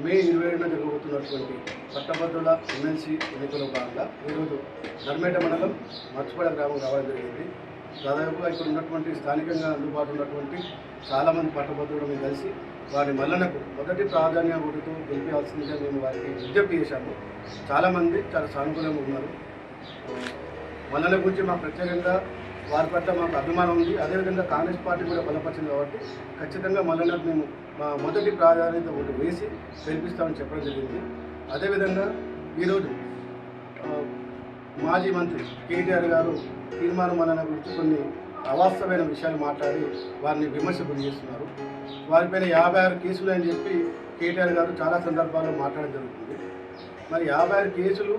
మే ఇరవై ఏడున జరగబోతున్నటువంటి పట్టభద్రుల ఎమ్మెల్సీ ఎన్నికల భాగంగా ఈరోజు ధర్మేట మండలం మర్చిపడ గ్రామం రావడం జరిగింది. దాదాపుగా ఇక్కడ ఉన్నటువంటి స్థానికంగా అందుబాటులో ఉన్నటువంటి చాలామంది పట్టభద్రులు మేము కలిసి వారి మల్లనకు మొదటి ప్రాధాన్యం ఓటుతో గెలిపించాల్సిందిగా మేము వారికి విజ్ఞప్తి చేశాము. చాలామంది చాలా సానుకూలంగా ఉన్నారు. మల్లన గురించి మాకు ప్రత్యేకంగా వారి పట్ల మాకు అభిమానం ఉంది. అదేవిధంగా కాంగ్రెస్ పార్టీ కూడా బలపరిచింది కాబట్టి ఖచ్చితంగా మల్లన్నకు మేము మా మొదటి ప్రాధాన్యత ఓటు వేసి గెలిపిస్తామని చెప్పడం జరిగింది. అదేవిధంగా ఈరోజు మాజీ మంత్రి కేటీఆర్ గారు తీర్మానం మల్లన్న గురించి కొన్ని అవాస్తవమైన విషయాలు మాట్లాడి వారిని విమర్శ గురి చేస్తున్నారు వారిపైన యాభై ఆరు కేసులు అని చెప్పి కేటీఆర్ గారు చాలా సందర్భాల్లో మాట్లాడడం జరుగుతుంది. మరి యాభై ఆరు కేసులు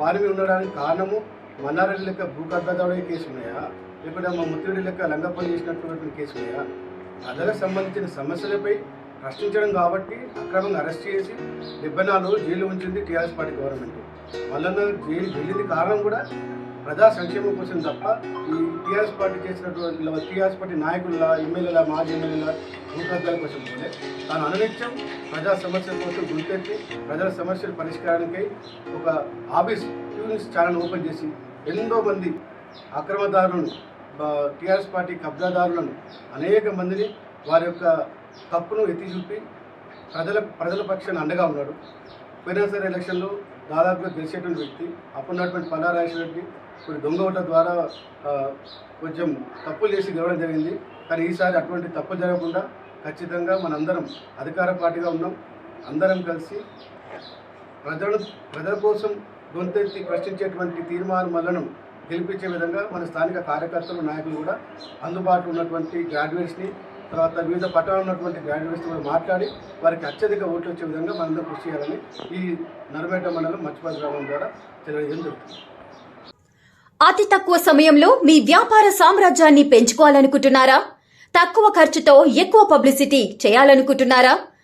వారి మీద ఉండడానికి కారణము మన్నారెడ్డి లెక్క భూ కేసు ఉన్నాయా? లేకపోతే మా ముత్తుడి లెక్క లంగపల్లి చేసినటువంటి కేసు ఉన్నాయా? ప్రజలకు సంబంధించిన సమస్యలపై ప్రశ్నించడం కాబట్టి అక్రమంగా అరెస్ట్ చేసి డెబ్బై నాలుగు జైలు ఉంచింది TRS party government. Mallanna jail వెళ్ళింది కారణం కూడా ప్రజా సంక్షేమం కోసం తప్ప ఈ టీఆర్ఎస్ పార్టీ చేసినటువంటి టీఆర్ఎస్ పార్టీ నాయకుల ఎమ్మెల్యేల మాజీ ఎమ్మెల్యేల భూకబ్జాల కోసం పోలే తాను అనునిత్యం ప్రజా సమస్యల కోసం గుర్తెత్తి ప్రజల సమస్యల పరిష్కారానికై ఒక ఆఫీస్ ట్యూన్స్ ఛానల్ ఓపెన్ చేసి ఎన్నో మంది అక్రమదారులను టీఆర్ఎస్ పార్టీ కబ్జాదారులను అనేక మందిని వారి యొక్క తప్పును ఎత్తి చూపి ప్రజల ప్రజల పక్షాన్ని అండగా ఉన్నాడు. పోయినసారి ఎలక్షన్లో దాదాపుగా గెలిచేటువంటి వ్యక్తి అప్పుడున్నటువంటి పల్లారాజు రెడ్డి కొన్ని దొంగ ఓట్ల ద్వారా కొంచెం తప్పులు చేసి గెలవడం జరిగింది. కానీ ఈసారి అటువంటి తప్పులు జరగకుండా ఖచ్చితంగా మనందరం అధికార పార్టీగా ఉన్నాం. అందరం కలిసి ప్రజలను ప్రజల కోసం గొంతెత్తి ప్రశ్నించేటువంటి తీర్మానాలను గెలిపించే విధంగా మన స్థానిక కార్యకర్తలు నాయకులు కూడా అందుబాటులో ఉన్నటువంటి గ్రాడ్యుయేట్స్ని తర్వాత వివిధ పట్టణాలు ఉన్నటువంటి గ్రాడ్యుయేట్స్ కూడా మాట్లాడి వారికి అత్యధిక ఓట్లు వచ్చే విధంగా మనందరూ కృషి చేయాలని ఈ నరమేట మండలం మచ్చిపల్లి గ్రామం ద్వారా తెలియజేయడం జరుగుతుంది. అతి తక్కువ సమయంలో మీ వ్యాపార సామ్రాజ్యాన్ని పెంచుకోవాలనుకుంటున్నారా? తక్కువ ఖర్చుతో ఎక్కువ పబ్లిసిటీ చేయాలనుకుంటున్నారా?